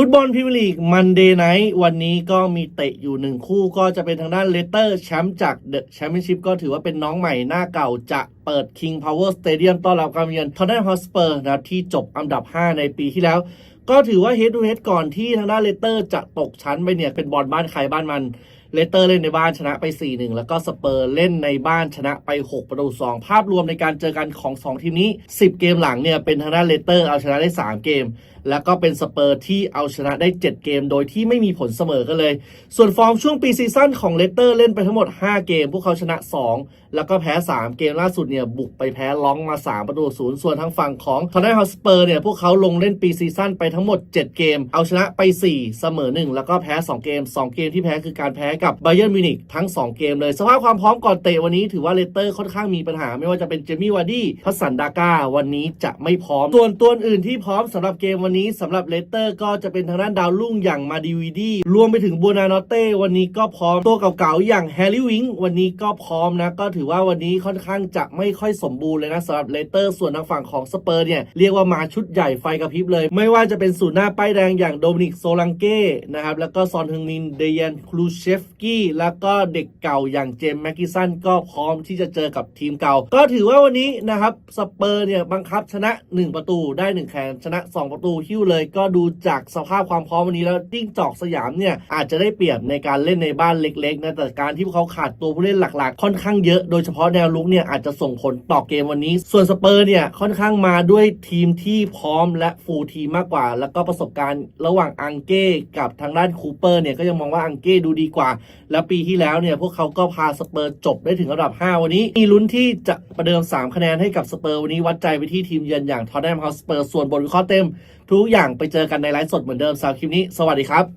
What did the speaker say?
ฟุตบอลพรีเมียร์ลีกมันเดย์ไนท์วันนี้ก็มีเตะอยู่หนึ่งคู่ก็จะเป็นทางด้านเลสเตอร์แชมป์จากเดอะแชมเปี้ยนชิพก็ถือว่าเป็นน้องใหม่หน้าเก่าจะเปิด King Power Stadium ต้อนรับการเยือนทอนแนมฮอสเปอร์นะที่จบอันดับ 5 ในปีที่แล้ว ก็ถือว่าเฮด to เฮดก่อนที่ทางด้านเลสเตอร์จะตกชั้นไปเนี่ยเป็นบอลบ้านใครบ้านมันเลสเตอร์เล่นในบ้านชนะไป 4-1 แล้วก็สเปอร์เล่นในบ้านชนะไป 6 ประตู 2 ภาพรวมในการเจอกันของ 2 ทีมนี้ 10 เกมหลังเนี่ยเป็นทางด้านเลสเตอร์เอาชนะได้ 3 เกม แล้วก็เป็นสเปอร์ที่เอาชนะได้ 7 เกม โดยที่ไม่มีผลเสมอกันเลย ส่วนฟอร์มช่วงปีซีซั่นของเลสเตอร์เล่นไปทั้งหมด 5 เกม พวกเขาชนะ 2 แล้วก็แพ้ 3 เกมล่าสุดเนี่ยบุกไปแพ้ล้องมา 3 ประตูศูนย์ส่วนทางฝั่งของทอนไนฮอสเปอร์เนี่ยพวกเขาลงเล่นปีซีซั่นไปทั้งหมด 7 เกม เอาชนะไป 4 เสมอ 1 แล้วก็แพ้ 2 เกม 2 เกมที่แพ้คือการแพ้กับไบเ e อร์มิวนิกทั้ง 2 เกมเลย สภาพความพร้อมก่อนเตะวันนี้ถือว่าเลสเตอร์ค่อนข้างมีปัญหา ไม่ว่าจะเป็นเจมี่วาร์ดี้พัสสันดาก้าวันนี้จะไม่พร้อมส่วนตัวอื่นที่พร้อมสำหรับเกมวันนี้สำหรับเลสเตอร์ก็จะเป็นทางด้านดาวรุ่งอย่างมาดีวีดีรวมไปถึงบูนานอเต้วันนี้ก็พร้อมตัวเก่าๆอย่างแฮร์รี่วิงวันนี้ก็พร้อมนะ ก็ถือว่าวันนี้ค่อนข้างจะไม่ค่อยสมบูรณ์เลยนะสำหรับเลสเตอร์ส่วนทางฝั่งของสเปอร์เนี่ยเรียกว่ามาชุดใหญ่ไฟกระพริบเลย ไม่ว่าจะเป็นศูนย์หน้าป้ายแดงอย่างโดมินิกโซลังเก้นะครับแล้วก็ซอนฮึงมินเดยันคลูเชฟกี้แล้วก็เด็กเก่าอย่างเจมส์แม็กกิสันก็พร้อมที่จะเจอกับทีมเก่า ก็ถือว่าวันนี้นะครับสเปอร์เนี่ยบังคับชนะ 1 ประตูได้1แข่งชนะ 2 ประตูหิ้วเลย ก็ดูจากสภาพความพร้อมวันนี้แล้วจิ้งจอกสยามเนี่ยอาจจะได้เปรียบในการเล่นในบ้านเล็กๆนะแต่การที่พวกเขาขาดตัวผู้เล่นหลักๆ ค่อนข้างเยอะโดยเฉพาะแนวลุกเนี่ยอาจจะส่งผลต่อเกมวันนี้ ส่วนสเปอร์เนี่ยค่อนข้างมาด้วยทีมที่พร้อมและฟูลทีมมากกว่า แล้วก็ประสบการณ์ระหว่างอังเก้กับทางด้านคูเปอร์เนี่ยก็ยังมองว่าอังเก้ดูดีกว่า แล้วปีที่แล้วเนี่ยพวกเขาก็พาสเปอร์จบได้ถึงอันดับ 5 วันนี้ มีลุ้นที่จะประเดิม 3 คะแนนให้กับสเปอร์วันนี้วัดใจไปที่ทีมเยือนอย่างทอตแนมฮอสเปอร์ส่วนบนวิเคราะห์เต็มทุกอย่างไปเจอกันในไลฟ์สดเหมือนเดิมสำหรับคลิปนี้ สวัสดีครับ